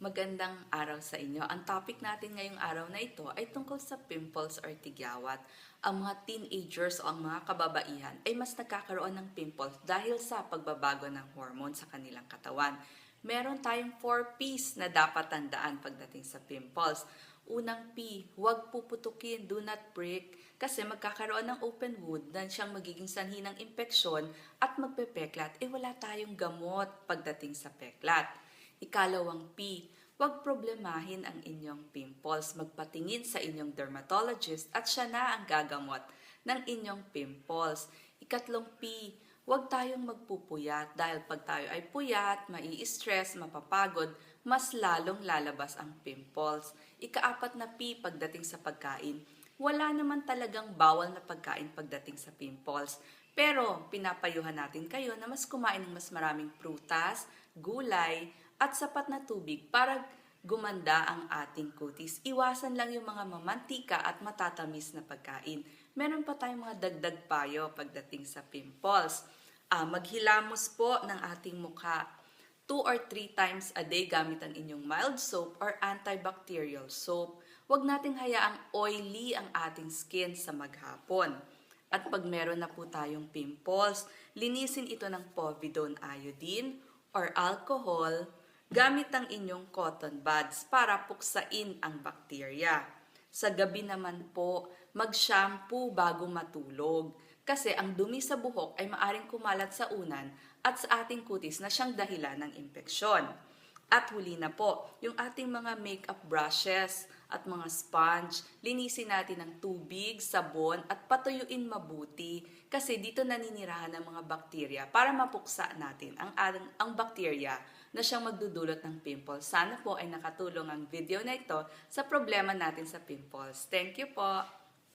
Magandang araw sa inyo. Ang topic natin ngayong araw na ito ay tungkol sa pimples or tigyawat. Ang mga teenagers o ang mga kababaihan ay mas nagkakaroon ng pimples dahil sa pagbabago ng hormone sa kanilang katawan. Meron tayong 4 P's na dapat tandaan pagdating sa pimples. Unang P, huwag puputukin, do not prick, kasi magkakaroon ng open wound na siyang magiging sanhi ng impeksyon at magpepeklat, eh wala tayong gamot pagdating sa peklat. Ikalawang P, huwag problemahin ang inyong pimples. Magpatingin sa inyong dermatologist at siya na ang gagamot ng inyong pimples. Ikatlong P, huwag tayong magpupuyat dahil pag tayo ay puyat, mai-stress, mapapagod, mas lalong lalabas ang pimples. Ikaapat na P, pagdating sa pagkain, wala naman talagang bawal na pagkain pagdating sa pimples. Pero pinapayuhan natin kayo na mas kumain ng mas maraming prutas, gulay, at sapat na tubig para gumanda ang ating kutis. Iwasan lang yung mga mamantika at matatamis na pagkain. Meron pa tayong mga dagdag payo pagdating sa pimples. Ah, maghilamos po ng ating mukha 2 or 3 times a day gamit ang inyong mild soap or antibacterial soap. Huwag nating hayaang oily ang ating skin sa maghapon. At pag meron na po tayong pimples, linisin ito ng povidone iodine or alcohol gamit ang inyong cotton buds para puksain ang bakterya. Sa gabi naman po, mag-shampoo bago matulog kasi ang dumi sa buhok ay maaring kumalat sa unan at sa ating kutis na siyang dahilan ng impeksyon. At huli na po, yung ating mga makeup brushes at mga sponge, linisin natin ng tubig, sabon at patuyuin mabuti kasi dito naninirahan ng mga bakterya para mapuksa natin ang, ang, ang bakterya na siyang magdudulot ng pimples. Sana po ay nakatulong ang video na ito sa problema natin sa pimples. Thank you po!